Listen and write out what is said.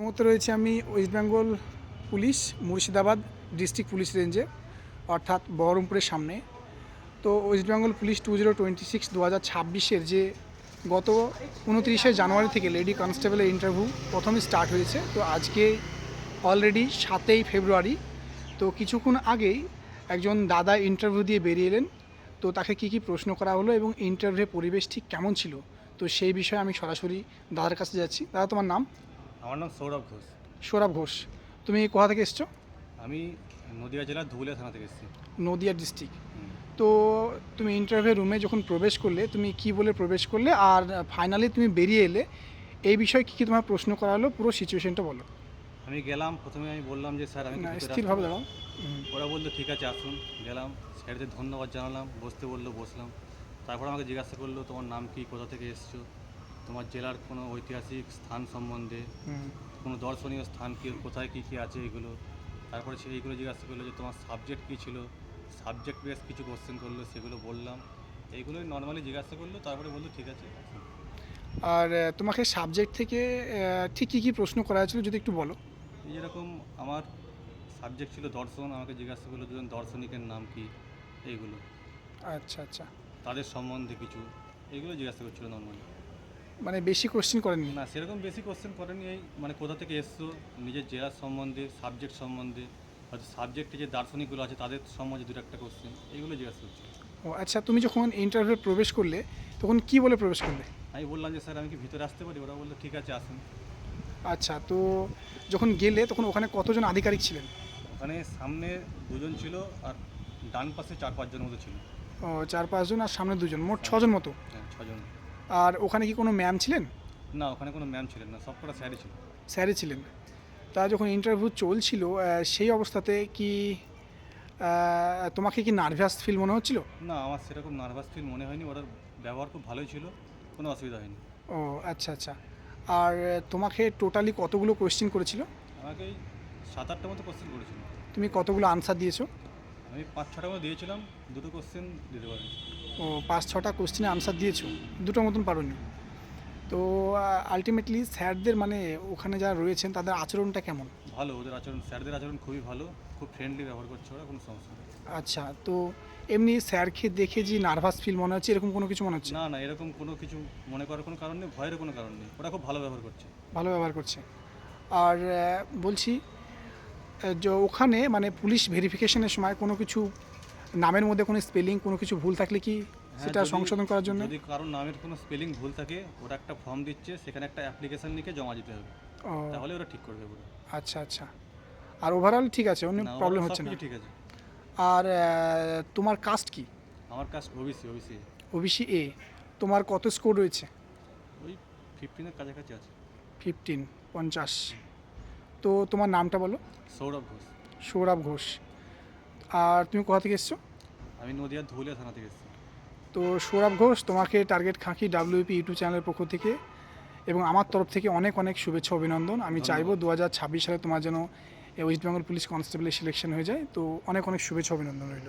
মুহূর্তে রয়েছে আমি West Bengal police, Murshidabad district police রেঞ্জে, অর্থাৎ বহরমপুরের সামনে। তো West Bengal police two zero twenty six দু হাজার ছাব্বিশের যে গত উনত্রিশে জানুয়ারি থেকে লেডি কনস্টেবলের ইন্টারভিউ প্রথমে স্টার্ট হয়েছে, তো আজকে অলরেডি সাতই ফেব্রুয়ারি। তো কিছুক্ষণ আগেই একজন দাদা ইন্টারভিউ দিয়ে বেরিয়ে এলেন, তো তাকে কী কী প্রশ্ন করা হলো এবং ইন্টারভিউ পরিবেশ ঠিক কেমন ছিল? তো সেই বিষয়ে আমি সরাসরি দাদার কাছে যাচ্ছি। দাদা, তোমার নাম? আমার নাম সৌরভ ঘোষ। সৌরভ ঘোষ তুমি কোথা থেকে এসছো? আমি নদিয়া জেলার ধুবুলিয়া থানা থেকে এসেছি। নদিয়া ডিস্ট্রিক্ট। তো তুমি ইন্টারভিউ রুমে যখন প্রবেশ করলে তুমি কি বলে প্রবেশ করলে? আর ফাইনালি তুমি বেরিয়ে এলে এই বিষয়ে কী কী তোমার প্রশ্ন করা হলো? পুরো সিচুয়েশনটা বলো। আমি গেলাম প্রথমে আমি বললাম যে স্যার আমি স্থিরভাবে দাঁড়াও। ওরা বলল ঠিক আছে আসুন। গেলাম স্যারদের ধন্যবাদ জানালাম বসতে বলল বসলাম। তারপর আমাকে জিজ্ঞাসা করল তোমার নাম কি? কোথা থেকে এসছো? তোমার জেলার কোনো ঐতিহাসিক স্থান সম্বন্ধে কোনো দর্শনীয় স্থান কি কোথায় কী কী আছে এগুলো? তারপরে সে এইগুলো জিজ্ঞাসা করল যে তোমার সাবজেক্ট কী ছিল? সাবজেক্ট বেস কিছু কোশ্চেন করল সেগুলো বললাম। এইগুলোই নর্মালি জিজ্ঞাসা করল তারপরে বলল ঠিক আছে। আর তোমাকে সাবজেক্ট থেকে ঠিক কী কী প্রশ্ন করা হয়েছিল যদি একটু বলো? যেরকম আমার সাবজেক্ট ছিল দর্শন আমাকে জিজ্ঞাসা করল দুজন দর্শনিকের নাম কি এইগুলো। আচ্ছা আচ্ছা। তাদের সম্বন্ধে কিছু এইগুলো জিজ্ঞাসা করছিল নর্মালি মানে বেশি কোশ্চেন করেননি? না সেরকম বেশি কোশ্চেন করেনি এই মানে কোথা থেকে এসছো? নিজের জেলার সম্বন্ধে সাবজেক্ট সম্বন্ধে হয়তো সাবজেক্টে যে দার্শনিকগুলো আছে তাদের সম্বন্ধে দুটো একটা কোশ্চেন এইগুলো জিজ্ঞাসা করছিল ও আচ্ছা তুমি যখন ইন্টারভিউ প্রবেশ করলে তখন কি বলে প্রবেশ করলে? আমি বললাম যে স্যার আমি কি ভিতরে আসতে পারি? ওরা বলল ঠিক আছে আসুন। আচ্ছা তো যখন গেলে তখন ওখানে কতজন আধিকারিক ছিলেন? ওখানে সামনে দুজন ছিল আর ডান পাশে চার পাঁচজন মতো ছিল। ও চার পাঁচজন আর সামনে দুজন মোট ছজন মতো? হ্যাঁ ছজন। আর ওখানে কি কোনো ম্যাম ছিলেন? না ওখানে কোনো ম্যাম ছিলেন না সব কটা স্যারই ছিল স্যারই ছিলেন। তা যখন ইন্টারভিউ চলছিল সেই অবস্থাতে কি তোমাকে কি নার্ভাস ফিল মনে হচ্ছিল? না আমার সেরকম নার্ভাস ফিল মনে হয়নি ওদের ব্যবহার খুব ভালোই ছিল কোনো অসুবিধা হয়নি। ও আচ্ছা আচ্ছা। আর তোমাকে টোটালি কতগুলো কোয়েশ্চেন করেছিল? আমাকে সাত আটটা মতো কোয়েশ্চেন করেছিল। তুমি কতগুলো আনসার দিয়েছ? আমি পাঁচ ছটা মতো দিয়েছিলাম দুটো কোশ্চেন দিতে পারি ও পাঁচ ছটা কোশ্চেনে আনসার দিয়েছ দুটো মতন পারোনি। তো আলটিমেটলি স্যারদের মানে ওখানে যারা রয়েছেন তাদের আচরণটা কেমন? ভালো ওদের আচরণ স্যারদের আচরণ খুবই ভালো খুব ফ্রেন্ডলি ব্যবহার করছে ওরা কোনো সমস্যা নেই। আচ্ছা তো এমনি স্যারকে দেখে যে নার্ভাস ফিল মনে হচ্ছে এরকম কোনো কিছু মনে হচ্ছে? না না এরকম কোনো কিছু মনে করার কোনো কারণ নেই ভয়ের কোনো কারণ নেই। ওরা খুব ভালো ব্যবহার করছে। ভালো ব্যবহার করছে। আর বলছি যে ওখানে মানে পুলিশ ভেরিফিকেশনের সময় কোনো কিছু নামের মধ্যে কোনো স্পেলিং কোনো কিছু ভুল থাকলে কি হ্যাঁ, সেটা সংশোধন করার জন্য? যদি কারোর নামের কোনো স্পেলিং ভুল থাকে ওরা একটা ফর্ম দিচ্ছে সেখানে একটা অ্যাপ্লিকেশন লিখে জমা দিতে হবে। তাহলে ওরা ঠিক করবে পুরো। আচ্ছা আচ্ছা। আর ওভারঅল ঠিক আছে অন্য প্রবলেম হচ্ছে না। ঠিক আছে। আর তোমার কাস্ট কি? আমার কাজ ওবিসি ওবিসি ওবিসি এ তোমার কত স্কোর রয়েছে? ওই ফিফটিনের কাছাকাছি আছে। ফিফটিন পঞ্চাশ। তো তোমার নামটা বলো? সৌরভ ঘোষ। সৌরভ ঘোষ। আর তুমি কোথা থেকে এসছো? আমি নদিয়ার ধুলিয়া থানা থেকে এসেছি। তো সৌরভ ঘোষ তোমাকে টার্গেট খাঁকি ডাব্লিউপি ইউটিউব চ্যানেলের পক্ষ থেকে এবং আমার তরফ থেকে অনেক অনেক শুভেচ্ছা অভিনন্দন। আমি চাইব দু হাজার ছাব্বিশ সালে তোমার যেন ওয়েস্ট বেঙ্গল পুলিশ কনস্টেবলের সিলেকশন হয়ে যায়। তো অনেক অনেক শুভেচ্ছা অভিনন্দন রইল।